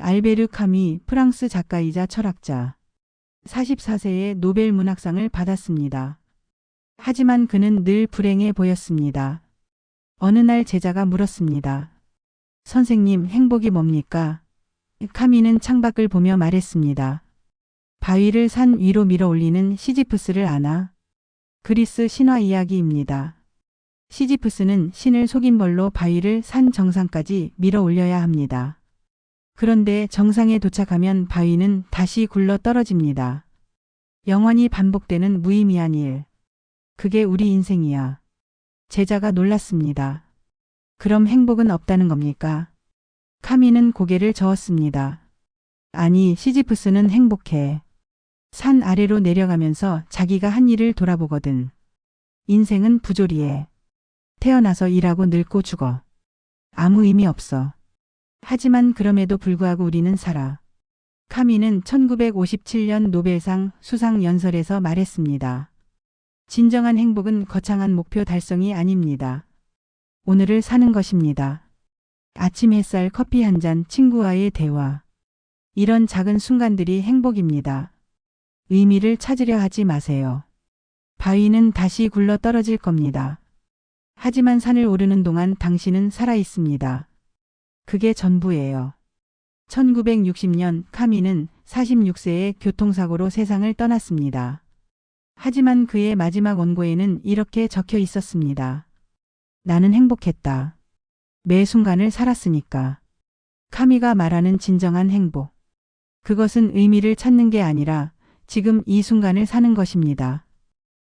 알베르 카미 프랑스 작가이자 철학자. 44세에 노벨 문학상을 받았습니다. 하지만 그는 늘 불행해 보였습니다. 어느 날 제자가 물었습니다. 선생님, 행복이 뭡니까? 카미는 창밖을 보며 말했습니다. 바위를 산 위로 밀어 올리는 시지프스를 아나? 그리스 신화 이야기입니다. 시지프스는 신을 속인 벌로 바위를 산 정상까지 밀어 올려야 합니다. 그런데 정상에 도착하면 바위는 다시 굴러 떨어집니다. 영원히 반복되는 무의미한 일. 그게 우리 인생이야. 제자가 놀랐습니다. 그럼 행복은 없다는 겁니까? 카미는 고개를 저었습니다. 아니, 시지프스는 행복해. 산 아래로 내려가면서 자기가 한 일을 돌아보거든. 인생은 부조리해. 태어나서 일하고 늙고 죽어. 아무 의미 없어. 하지만 그럼에도 불구하고 우리는 살아. 카미는 1957년 노벨상 수상 연설에서 말했습니다. 진정한 행복은 거창한 목표 달성이 아닙니다. 오늘을 사는 것입니다. 아침 햇살 커피 한 잔 친구와의 대화. 이런 작은 순간들이 행복입니다. 의미를 찾으려 하지 마세요. 바위는 다시 굴러 떨어질 겁니다. 하지만 산을 오르는 동안 당신은 살아 있습니다. 그게 전부예요. 1960년 카미는 46세의 교통사고로 세상을 떠났습니다. 하지만 그의 마지막 원고에는 이렇게 적혀 있었습니다. 나는 행복했다. 매 순간을 살았으니까. 카미가 말하는 진정한 행복. 그것은 의미를 찾는 게 아니라 지금 이 순간을 사는 것입니다.